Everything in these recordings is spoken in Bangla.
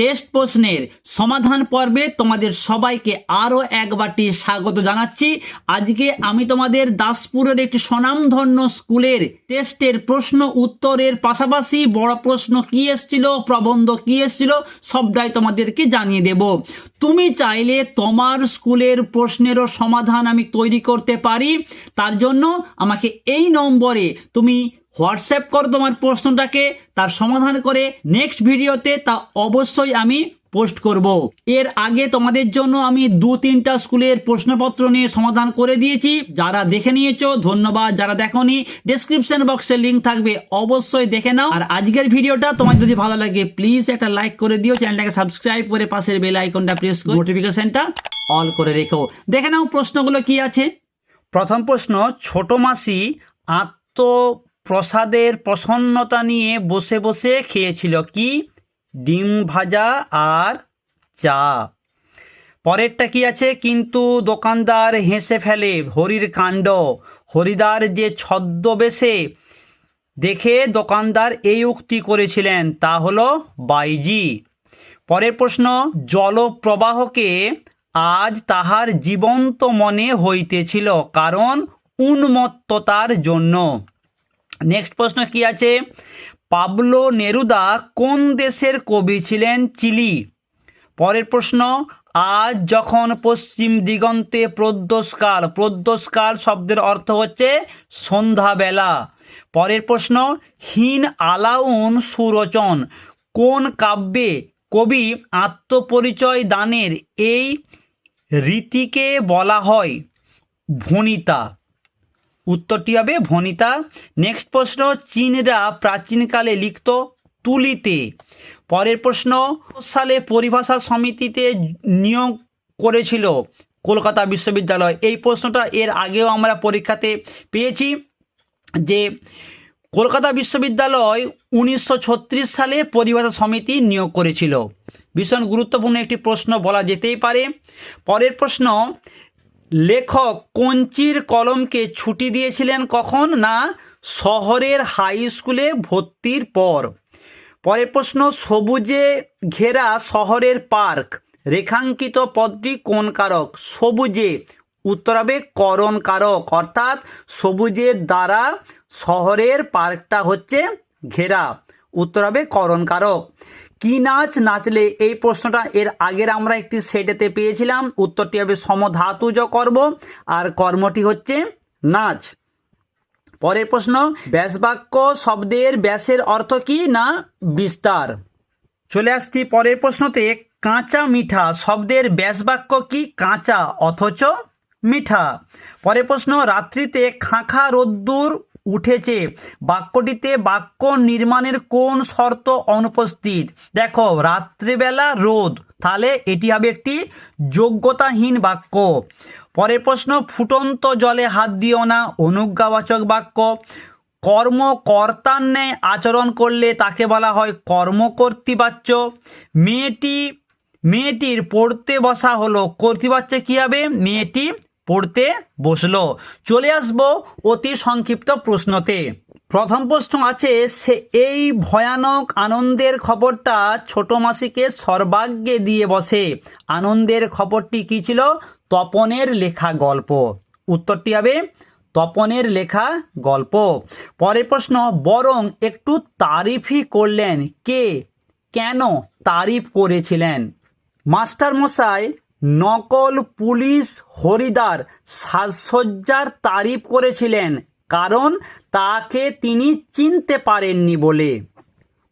টেস্ট প্রশ্নের সমাধান পর্বে তোমাদের সবাইকে আরও একবারটি স্বাগত জানাচ্ছি। আজকে আমি তোমাদের দাসপুরের একটি স্বনামধন্য স্কুলের টেস্টের প্রশ্ন উত্তরের পাশাপাশি বড় প্রশ্ন কি এসেছিল, প্রবন্ধ কি এসেছিল, সবটাই তোমাদেরকে জানিয়ে দেব। তুমি চাইলে তোমার স্কুলের প্রশ্নেরও সমাধান আমি তৈরি করতে পারি। তার জন্য আমাকে এই নম্বরে তুমি হোয়াটসঅ্যাপ করো তোমার প্রশ্নটাকে, তার সমাধান করে নেক্সট ভিডিওতে তা অবশ্যই আমি পোস্ট করব। এর আগে তোমাদের জন্য আমি দু তিনটা স্কুলের প্রশ্নপত্র নিয়ে সমাধান করে দিয়েছি। যারা দেখে নিয়েছো, ধন্যবাদ। যারা দেখোনি ডেসক্রিপশন বক্সে লিঙ্ক থাকবে, অবশ্যই দেখে নাও। আর আজকের ভিডিওটা তোমার যদি ভালো লাগে প্লিজ একটা লাইক করে দিও। চ্যানেলটাকে সাবস্ক্রাইব করে পাশের বেল আইকনটা প্রেস করে নোটিফিকেশনটা অল করে রেখো। দেখে নাও প্রশ্নগুলো কি আছে। প্রথম প্রশ্ন, ছোট মাসি আত্মপ্রসাদের প্রসন্নতা নিয়ে বসে বসে খেয়েছিল কি? ডিম ভাজা আর চা। পরেরটা কি আছে? কিন্তু দোকানদার হেসে ফেলে, হরির কাণ্ড, হরিদার যে ছদ্মবেশে দেখে দোকানদার এই উক্তি করেছিলেন, তা হলো বাইজি। পরের প্রশ্ন, জলপ্রবাহকে আজ তাহার জীবন্ত মনে হইতেছিল কারণ উন্মত্ততার জন্য। নেক্সট প্রশ্ন কি আছে? পাবলো নেরুদা কোন দেশের কবি ছিলেন? চিলি। পরের প্রশ্ন, আজ যখন পশ্চিম দিগন্তে প্রদ্যোষকাল প্রদ্যোষকাল শব্দের অর্থ হচ্ছে সন্ধ্যাবেলা। পরের প্রশ্ন, হীন আলাউন সুরচন, কোন কাব্যে কবি আত্মপরিচয় দানের এই রীতিকে বলা হয়? ভনিতা উত্তরটি হবে ভনিতা। নেক্সট প্রশ্ন, চীনরা প্রাচীনকালে লিখত তুলিতে। পরের প্রশ্ন সালে পরিভাষা সমিতিতে নিয়োগ করেছিল কলকাতা বিশ্ববিদ্যালয়? এই প্রশ্নটা এর আগেও আমরা পরীক্ষাতে পেয়েছি যে কলকাতা বিশ্ববিদ্যালয় উনিশশো ছত্রিশ সালে পরিভাষা সমিতি নিয়োগ করেছিল। ভীষণ গুরুত্বপূর্ণ একটি প্রশ্ন বলা যেতেই পারে। পরের প্রশ্ন লেখক কঞ্চির কলমকে ছুটি দিয়েছিলেন কখন না শহরের হাই স্কুলে ভর্তির পর? পরের প্রশ্ন, সবুজে ঘেরা শহরের পার্ক, রেখাঙ্কিত পদটি কোন কারক? সবুজে উত্তর হবে করণ কারক, অর্থাৎ সবুজের দ্বারা শহরের পার্কটা হচ্ছে ঘেরা উত্তর হবে করণ কারক। কি নাচ? নাচলে এই প্রশ্নটা এর আগের আমরা একটি সেটেতে পেয়েছিলাম। উত্তরটি হবে সমধাতুজ কর্ম, আর কর্মটি হচ্ছে নাচ। পরের প্রশ্ন, ব্যাসবাক্য শব্দের ব্যাসের অর্থ কি না বিস্তার? চলে আসছি পরের প্রশ্নতে, কাঁচা মিঠা শব্দের ব্যাসবাক্য কি কাঁচা অথচ মিঠা? পরের প্রশ্ন, রাত্রিতে খাঁখা রোদ্দুর উঠেছে। বাক্যটিতে বাক্য নির্মাণের কোন শর্ত অনুপস্থিত? দেখো, রাত্রিবেলা রোদ। তাহলে এটি হবে একটি যোগ্যতাহীন বাক্য। পরের প্রশ্ন, ফুটন্ত জলে হাত দিও না, অনুজ্ঞাবাচক বাক্য। কর্মকর্তার ন্যায় আচরণ করলে তাকে বলা হয় কর্মকর্তৃবাচ্য। মেয়েটি, মেয়েটির পড়তে বসা হলো, কর্তৃবাচ্য কী হবে? মেয়েটি পড়তে বসল। চলে আসব অতি সংক্ষিপ্ত প্রশ্নতে। প্রথম প্রশ্ন আছে, সে এই ভয়ানক আনন্দের খবরটা ছোট মাসিকে সর্বাগ্যে দিয়ে বসে। আনন্দের খবরটি কি ছিল? তপনের লেখা গল্প। উত্তরটি হবে, তপনের লেখা গল্প। পরের প্রশ্ন, বরং একটু তারিফই করলেন। কে? কেন তারিফ করেছিলেন? মাস্টার মশাই নকল পুলিশ হরিদার সাজসজ্জার তারিফ করেছিলেন, কারণ তাকে তিনি চিনতে পারেননি বলে।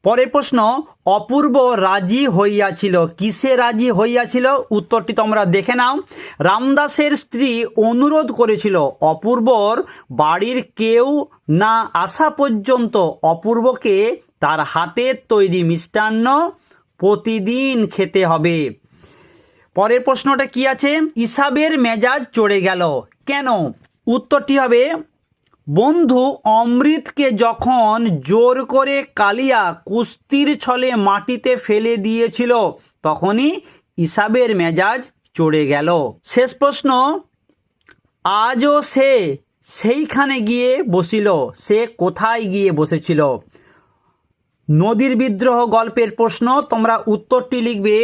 পরের প্রশ্ন, অপূর্ব রাজি হইয়াছিল, কিসে রাজি হইয়াছিল? উত্তরটি তোমরা দেখে নাও। রামদাসের স্ত্রী অনুরোধ করেছিল, অপূর্বর বাড়ির কেউ না আসা পর্যন্ত অপূর্বকে তার হাতের তৈরি মিষ্টান্ন প্রতিদিন খেতে হবে। পরের প্রশ্নটা কি আছে? ইসাবের মেজাজ চড়ে গেল। কেন? উত্তরটি হবে, বন্ধু অমৃতকে যখন জোর করে কালিয়া কুস্তির ছলে মাটিতে ফেলে দিয়েছিল, তখনই ইসাবের মেজাজ চড়ে গেল। শেষ প্রশ্ন, আজও সে সেইখানে গিয়ে বসিল? সে কোথায় গিয়ে বসেছিল? নদীর বিদ্রোহ গল্পের প্রশ্ন, তোমরা উত্তরটি লিখবে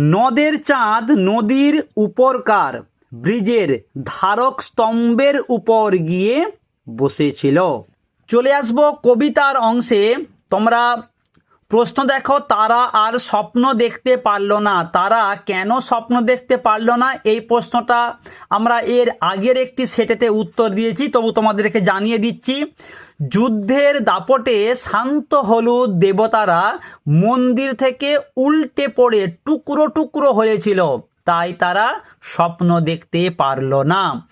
নদের চাঁদ নদীর উপরকার, ব্রিজের ধারক স্তম্ভের উপর গিয়ে বসেছিল। চলে আসব কবিতার অংশে। তোমরা প্রশ্ন দেখো, তারা আর স্বপ্ন দেখতে পারল না। তারা কেন স্বপ্ন দেখতে পারল না? এই প্রশ্নটা আমরা এর আগের একটি সেটেতে উত্তর দিয়েছি। তবু তোমাদেরকে জানিয়ে দিচ্ছি। যুদ্ধের দাপটে শান্ত হলুদ দেবতারা। মন্দির থেকে উল্টে পড়ে টুকরো টুকরো হয়েছিল। তাই তারা স্বপ্ন দেখতে পারল না।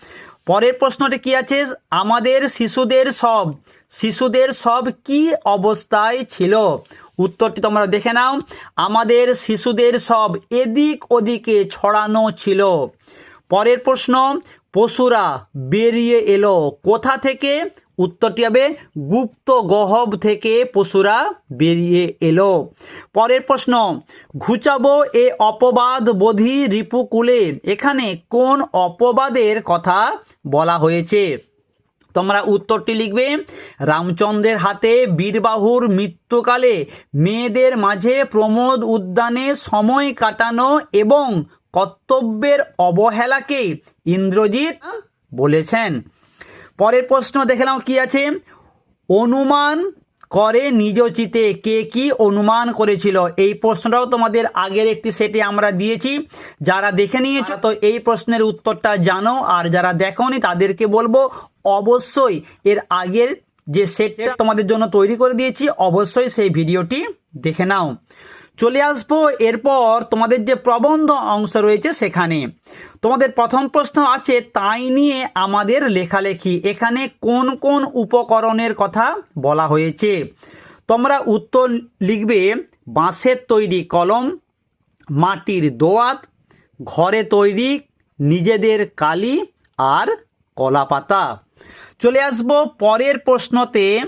পরের প্রশ্নটি কি আছে? আমাদের শিশুদের সব শিশুদের সব কি অবস্থায় ছিল? উত্তরটি তোমরা দেখে নাও। আমাদের শিশুদের সব এদিক ওদিকে ছড়ানো ছিল। পরের প্রশ্ন, পশুরা বেরিয়ে এলো কোথা থেকে? উত্তরটি হবে, গুপ্ত গহব থেকে পশুরা বেরিয়ে এলো। পরের প্রশ্ন, ঘুচাবো এ অপবাদ বোধি রিপুকুলে এখানে কোন অপবাদের কথা বলা হয়েছে? তোমরা উত্তরটি লিখবে, রামচন্দ্রের হাতে বীরবাহুর মৃত্যুকালে মেয়েদের মাঝে প্রমোদ উদ্যানে সময় কাটানো এবং কর্তব্যের অবহেলাকে ইন্দ্রজিৎ বলেছেন। পরের প্রশ্ন দেখলাম কি আছে? অনুমান করে নিজ চিতে কে কি অনুমান করেছিল? এই প্রশ্নটাও তোমাদের আগের একটি সেটে আমরা দিয়েছি। যারা দেখে নিয়েছো, তো এই প্রশ্নের উত্তরটা জানো। আর যারা দেখোনি, তাদেরকে বলব অবশ্যই এর আগের যে সেটটা তোমাদের জন্য তৈরি করে দিয়েছি, অবশ্যই সেই ভিডিওটি দেখে নাও। চলে আসব। এরপর তোমাদের যে প্রবন্ধ অংশ রয়েছে সেখানে। তোমাদের প্রথম প্রশ্ন আছে, তাই নিয়ে আমাদের লেখালেখি। এখানে কোন কোন উপকরণের কথা বলা হয়েছে? তোমরা উত্তর লিখবে, বাঁশের তৈরি কলম, মাটির দোয়াত, ঘরে তৈরি নিজেদের কালি আর কলাপাতা। চলে আসব পরের প্রশ্নতে।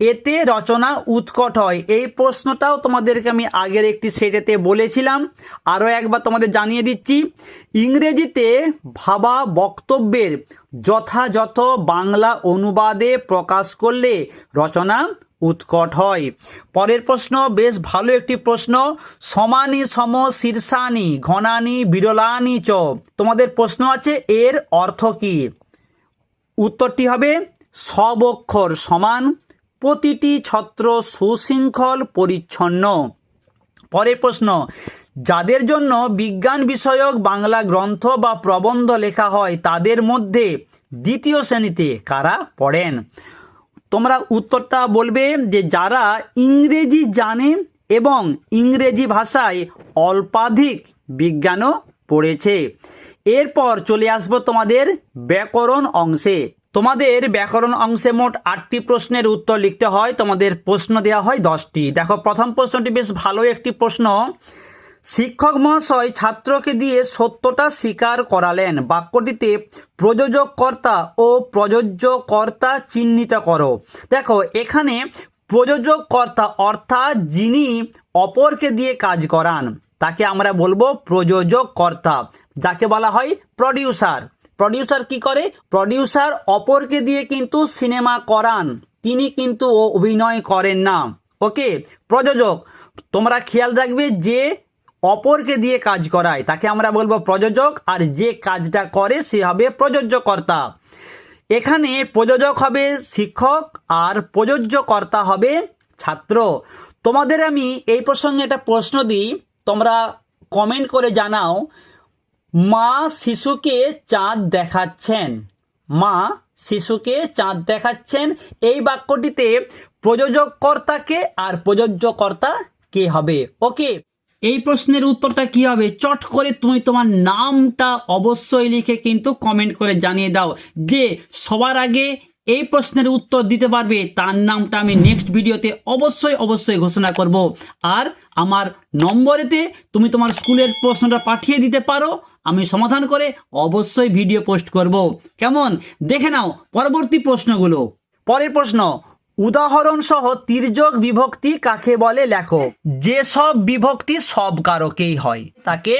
এতে রচনা উৎকট হয়। এই প্রশ্নটাও তোমাদেরকে আমি আগের একটি সেটেতে বলেছিলাম। আরও একবার তোমাদের জানিয়ে দিচ্ছি। ইংরেজিতে ভাবা বক্তব্যের যথাযথ বাংলা অনুবাদে প্রকাশ করলে রচনা উৎকট হয়। পরের প্রশ্ন, বেশ ভালো একটি প্রশ্ন। সমানি সম শীর্ষানি, ঘনানি বিরলানি চ। তোমাদের প্রশ্ন আছে, এর অর্থ কী? উত্তরটি হবে সব অক্ষর সমান প্রতিটি ছত্র সুশৃঙ্খল পরিচ্ছন্ন। পরের প্রশ্ন, যাদের জন্য বিজ্ঞান বিষয়ক বাংলা গ্রন্থ বা প্রবন্ধ লেখা হয়, তাদের মধ্যে দ্বিতীয় শ্রেণীতে কারা পড়েন? তোমরা উত্তরটা বলবে যে যারা ইংরেজি জানে এবং ইংরেজি ভাষায় অল্পাধিক বিজ্ঞানও পড়েছে। এরপর চলে আসব তোমাদের ব্যাকরণ অংশে। তোমাদের ব্যাকরণ অংশে মোট আটটি প্রশ্নের উত্তর লিখতে হয়, তোমাদের প্রশ্ন দেওয়া হয় দশটি। দেখো, প্রথম প্রশ্নটি বেশ ভালো একটি প্রশ্ন। শিক্ষক মহাশয় ছাত্রকে দিয়ে সত্যটা স্বীকার করালেন। বাক্যটিতে প্রযোজক কর্তা ও প্রযোজ্য কর্তা চিহ্নিত করো। দেখো, এখানে প্রযোজক কর্তা অর্থাৎ যিনি অপরকে দিয়ে কাজ করান, তাকে আমরা বলব প্রযোজক কর্তা যাকে বলা হয় প্রডিউসার প্রডিউসার কি করে? প্রডিউসার অপরকে দিয়ে কিন্তু সিনেমা করান। তিনি কিন্তু ও অভিনয় করেন না। ওকে প্রযোজক, তোমরা খেয়াল রাখবে যে অপরকে দিয়ে কাজ করায়। তাকে আমরা বলব প্রযোজক, আর যে কাজটা করে সে হবে প্রযোজ্যকর্তা। এখানে প্রযোজক হবে শিক্ষক, আর প্রযোজ্যকর্তা হবে ছাত্র। তোমাদের আমি এই প্রসঙ্গে একটা প্রশ্ন দিই। তোমরা কমেন্ট করে জানাও মা শিশুকে চাঁদ দেখাচ্ছেন। মা শিশুকে চাঁদ দেখাচ্ছেন। এই বাক্যটিতে প্রযোজক কর্তাকে আর প্রযোজ্যকর্তা কে হবে? ওকে, এই প্রশ্নের উত্তরটা কি হবে? চট করে তুমি তোমার নামটা অবশ্যই লিখে কিন্তু কমেন্ট করে জানিয়ে দাও যে সবার আগে এই প্রশ্নের উত্তর দিতে পারবে, তার নামটা আমি নেক্সট ভিডিওতে অবশ্যই অবশ্যই ঘোষণা করব। আর আমার নম্বরেতে তুমি তোমার স্কুলের প্রশ্নটা পাঠিয়ে দিতে পারো, আমি সমাধান করে অবশ্যই ভিডিও পোস্ট করব। কেমন? দেখে নাও পরবর্তী প্রশ্নগুলো। পরের প্রশ্ন উদাহরণ সহ তির্যক বিভক্তি কাকে বলে? লেখো যেসব বিভক্তি সব কারকেই হয়। তাকে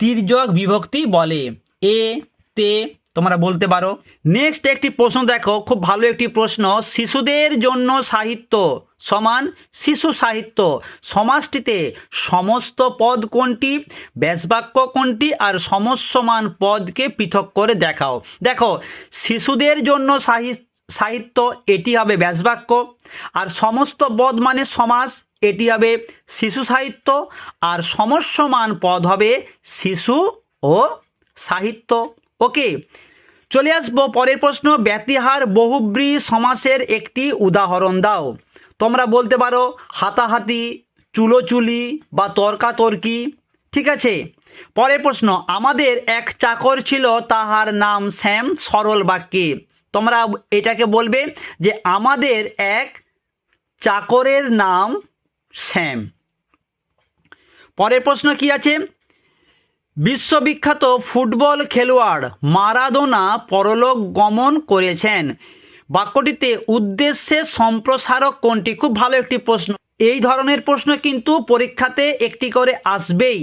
তির্যক বিভক্তি বলে। এ, তে তোমরা বলতে পারো। নেক্সট একটি প্রশ্ন দেখো, খুব ভালো একটি প্রশ্ন। শিশুদের জন্য সাহিত্য সমান শিশু সাহিত্য। সমাজটিতে সমস্ত পদ কোনটি? ব্যাসবাক্য কোনটি? আর সমস্যমান পদকে পৃথক করে দেখাও। দেখো, শিশুদের জন্য সাহিত্য সাহিত্য এটি হবে ব্যাসবাক্য। আর সমস্ত পদ মানে সমাজ, এটি হবে শিশু সাহিত্য। আর সমস্যমান পদ হবে শিশু ও সাহিত্য। ওকে চলে আসব পরের প্রশ্ন, ব্যতিহার বহুব্রী সমাসের একটি উদাহরণ দাও। তোমরা বলতে পারো, হাতাহাতি, চুলোচুলি বা তর্কাতর্কি। ঠিক আছে? পরের প্রশ্ন, আমাদের এক চাকর ছিল, তাহার নাম শ্যাম সরল বাক্যে। তোমরা এটাকে বলবে যে, আমাদের এক চাকরের নাম শ্যাম। পরের প্রশ্ন কি আছে? বিশ্ববিখ্যাত ফুটবল খেলোয়াড় মারাদোনা পরলোক গমন করেছেন। বাক্যটিতে উদ্দেশ্যে সম্প্রসারক কোনটি? খুব ভালো একটি প্রশ্ন। এই ধরনের প্রশ্ন কিন্তু পরীক্ষাতে একটি করে আসবেই।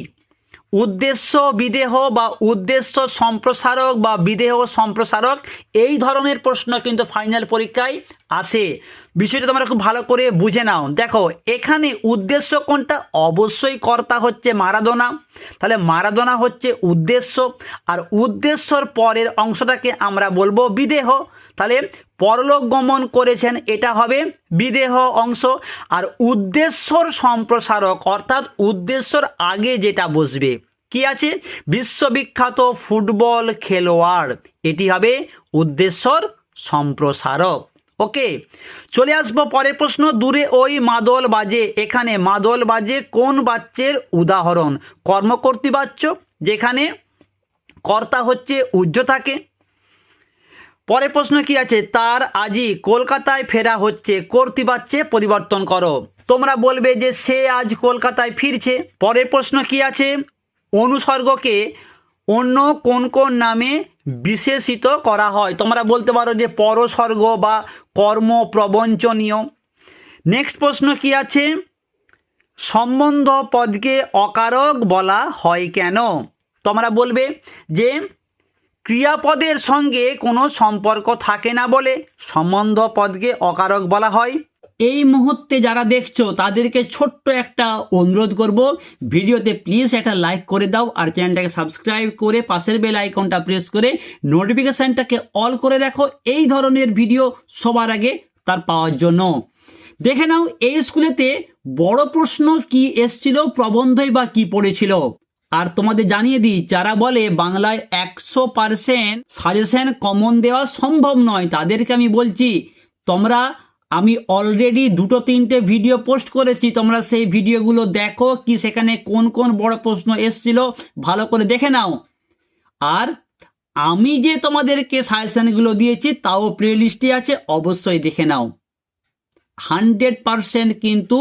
উদ্দেশ্য বিদেহ বা উদ্দেশ্য সম্প্রসারক বা বিদেহ সম্প্রসারক, এই ধরনের প্রশ্ন কিন্তু ফাইনাল পরীক্ষায় আসে। বিষয়টা তোমরা খুব ভালো করে বুঝে নাও। দেখো, এখানে উদ্দেশ্য কোনটা? অবশ্যই কর্তা হচ্ছে মারাদোনা। তাহলে মারাদোনা হচ্ছে উদ্দেশ্য। আর উদ্দেশ্যর পরের অংশটাকে আমরা বলব বিদেহ। তাহলে পরলোক গমন করেছেন, এটা হবে বিদেহ অংশ। আর উদ্দেশ্যর সম্প্রসারক, অর্থাৎ উদ্দেশ্যর আগে যেটা বসবে, কি আছে? বিশ্ববিখ্যাত ফুটবল খেলোয়াড়। এটি হবে উদ্দেশ্যর সম্প্রসারক। ওকে, চলে আসব পরের প্রশ্ন। দূরে ওই মাদল বাজে। এখানে মাদল বাজে কোন বাচ্চের উদাহরণ? কর্মকর্তী বাচ্চ যেখানে কর্তা হচ্ছে উজ্জ্ব থাকে। পরের প্রশ্ন কি আছে? তার আজই কলকাতায় ফেরা হচ্ছে, কর্তৃবাচ্যে পরিবর্তন করো। তোমরা বলবে যে সে আজ কলকাতায় ফিরছে। পরের প্রশ্ন কি আছে? অনুসর্গকে অন্য কোন কোন নামে বিশেষিত করা হয়? তোমরা বলতে পারো যে পরসর্গ বা কর্ম প্রবঞ্চনীয়। নেক্সট প্রশ্ন কি আছে? সম্বন্ধ পদকে অকারক বলা হয় কেন? তোমরা বলবে যে ক্রিয়াপদের সঙ্গে কোনো সম্পর্ক থাকে না বলে সম্বন্ধ পদকে অকারক বলা হয়। এই মুহূর্তে যারা দেখছ, তাদেরকে ছোট্ট একটা অনুরোধ করব। ভিডিওতে প্লিজ একটা লাইক করে দাও আর চ্যানেলটাকে সাবস্ক্রাইব করে পাশের বেল আইকনটা প্রেস করে নোটিফিকেশানটাকে অল করে রাখো। এই ধরনের ভিডিও সবার আগে তার পাওয়ার জন্য। দেখে নাও, এই স্কুলেতে বড় প্রশ্ন কি এসছিল, প্রবন্ধই বা কি পড়েছিল? আর তোমাদের জানিয়ে দিই, যারা বলে বাংলায় একশো পারসেন্ট সাজেশন কমন দেওয়া সম্ভব নয়, তাদেরকে আমি বলছি, তোমরা আমি অলরেডি দুটো, তিনটে ভিডিও পোস্ট করেছি, তোমরা সেই ভিডিওগুলো দেখো কি সেখানে কোন কোন বড় প্রশ্ন এসছিল, ভালো করে দেখে নাও। আর আমি যে তোমাদেরকে সাজেশনগুলো দিয়েছি, তাও প্লে লিস্টে আছে, অবশ্যই দেখে নাও। হান্ড্রেড পারসেন্ট কিন্তু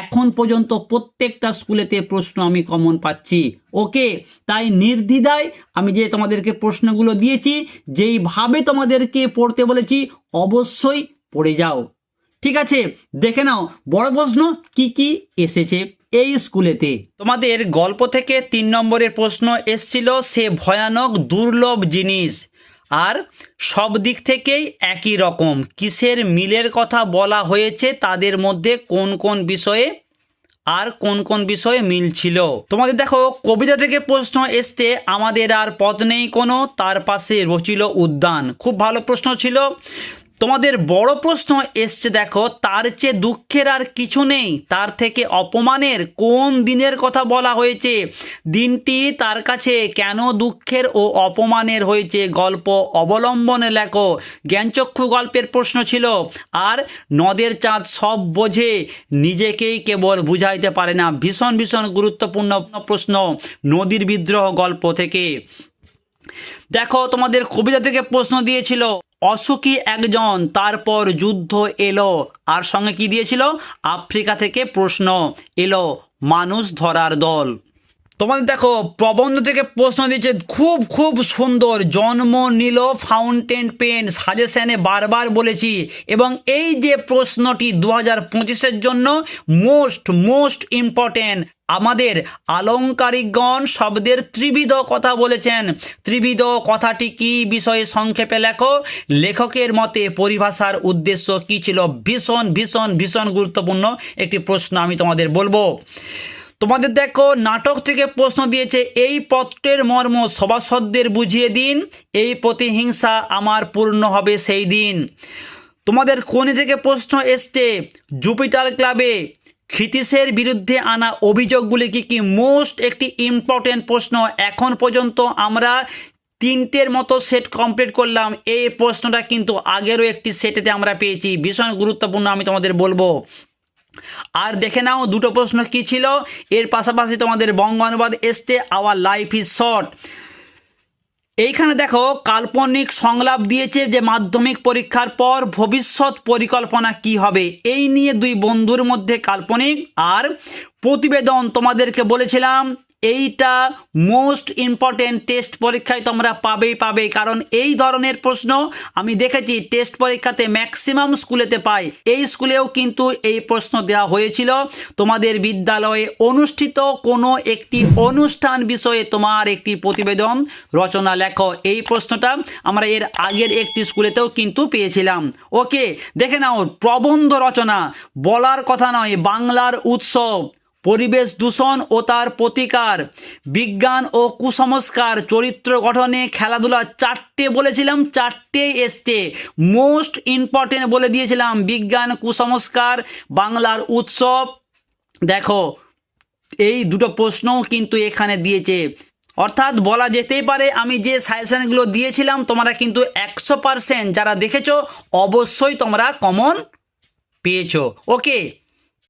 এখন পর্যন্ত প্রত্যেকটা স্কুলেতে প্রশ্ন আমি কমন পাচ্ছি। ওকে তাই নির্দ্বিধায় আমি যে তোমাদেরকে প্রশ্নগুলো দিয়েছি, যেইভাবে তোমাদেরকে পড়তে বলেছি, অবশ্যই পড়ে যাও। ঠিক আছে, দেখে নাও, বড় প্রশ্ন, কি কি এসেছে এই স্কুলেতে? তোমাদের গল্প থেকে তিন নম্বরের প্রশ্ন এসছিল, সে ভয়ানক, দুর্লভ জিনিস। আর সব দিক থেকেই একই রকম। কিসের মিলের কথা বলা হয়েছে, তাদের মধ্যে কোন কোন বিষয়ে আর কোন কোন বিষয়ে মিল ছিল? তোমাদের দেখো, কবিতা থেকে প্রশ্ন এসতে আমাদের আর পথ নেই কোনো, তার পাশে রচিল উদ্যান। খুব ভালো প্রশ্ন ছিল। তোমাদের বড় প্রশ্ন এসছে, দেখো, তার চেয়ে দুঃখের আর কিছু নেই। তার থেকে অপমানের কোন দিনের কথা বলা হয়েছে? দিনটি তার কাছে কেন দুঃখের ও অপমানের হয়েছে? গল্প অবলম্বনে লেখো। জ্ঞানচক্ষু গল্পের প্রশ্ন ছিল, আর নদের চাঁদ সব বোঝে, নিজেকেই কেবল বুঝাইতে পারে না। ভীষণ ভীষণ গুরুত্বপূর্ণ প্রশ্ন নদীর বিদ্রোহ গল্প থেকে। দেখো, তোমাদের কবিতা থেকে প্রশ্ন দিয়েছিল অসুখী একজন, তারপর যুদ্ধ এলো। আর সঙ্গে কি দিয়েছিল? আফ্রিকা থেকে প্রশ্ন, এলো, মানুষ ধরার দল। তোমাদের দেখো, প্রবন্ধ থেকে প্রশ্ন দিয়েছে খুব খুব সুন্দর জন্ম নিল ফাউন্টেন পেন সাজেশনে বারবার বলেছি। এবং এই যে প্রশ্নটি দু হাজার পঁচিশের জন্য মোস্ট মোস্ট ইম্পর্টেন্ট আমাদের আলংকারিকগণ শব্দের ত্রিবিধ কথা বলেছেন। ত্রিবিধ কথাটি কি বিষয়ে সংক্ষেপে লেখো? লেখকের মতে পরিভাষার উদ্দেশ্য কি ছিল? ভীষণ ভীষণ ভীষণ গুরুত্বপূর্ণ একটি প্রশ্ন আমি তোমাদের বলব। তোমাদের দেখো, নাটক থেকে প্রশ্ন দিয়েছে, এই পত্রের মর্ম সভাসদদের বুঝিয়ে দিন, এই প্রতিহিংসা আমার পূর্ণ হবে সেই দিন। তোমাদের কোনি থেকে প্রশ্ন এসছে, জুপিটার ক্লাবে ক্ষিতীশের বিরুদ্ধে আনা অভিযোগগুলি কি কি মোস্ট একটি ইম্পর্টেন্ট প্রশ্ন? এখন পর্যন্ত আমরা তিনটের মতো সেট কমপ্লিট করলাম, এই প্রশ্নটা কিন্তু আগেরও একটি সেটেতে আমরা পেয়েছি। ভীষণ গুরুত্বপূর্ণ আমি তোমাদের বলব। আর দেখে নাও, দুটো প্রশ্ন কি ছিল? এর পাশাপাশি তোমাদের বঙ্গ অনুবাদ এসতে আওয়ার লাইফ ইজ শর্ট এইখানে দেখো, কাল্পনিক সংলাপ দিয়েছে যে মাধ্যমিক পরীক্ষার পর ভবিষ্যৎ পরিকল্পনা কি হবে। এই নিয়ে দুই বন্ধুর মধ্যে কাল্পনিক আর প্রতিবেদন তোমাদেরকে বলেছিলাম এইটা মোস্ট ইম্পর্টেন্ট টেস্ট পরীক্ষায় তোমরা পাবেই পাবে। কারণ এই ধরনের প্রশ্ন আমি দেখেছি টেস্ট পরীক্ষাতে ম্যাক্সিমাম স্কুলেতে পাই। এই স্কুলেও কিন্তু এই প্রশ্ন দেওয়া হয়েছিল। তোমাদের বিদ্যালয়ে অনুষ্ঠিত কোনো একটি অনুষ্ঠান বিষয়ে তোমার একটি প্রতিবেদন, রচনা লেখো। এই প্রশ্নটা আমরা এর আগের একটি স্কুলেতেও কিন্তু পেয়েছিলাম। ওকে, দেখে নাও, প্রবন্ধ রচনা। বলার কথা নয়, বাংলার উৎসব। পরিবেশ দূষণ ও তার প্রতিকার, বিজ্ঞান ও কুসংস্কার চরিত্র গঠনে খেলাধুলা চারটে বলেছিলাম চারটেই এসছে। মোস্ট ইম্পর্টেন্ট বলে দিয়েছিলাম, বিজ্ঞান, কুসংস্কার, বাংলার উৎসব। দেখো, এই দুটো প্রশ্নও কিন্তু এখানে দিয়েছে। অর্থাৎ বলা যেতেই পারে, আমি যে সাজেশনগুলো দিয়েছিলাম, তোমরা কিন্তু একশো পারসেন্ট যারা দেখেছ, অবশ্যই তোমরা কমন পেয়েছ। ওকে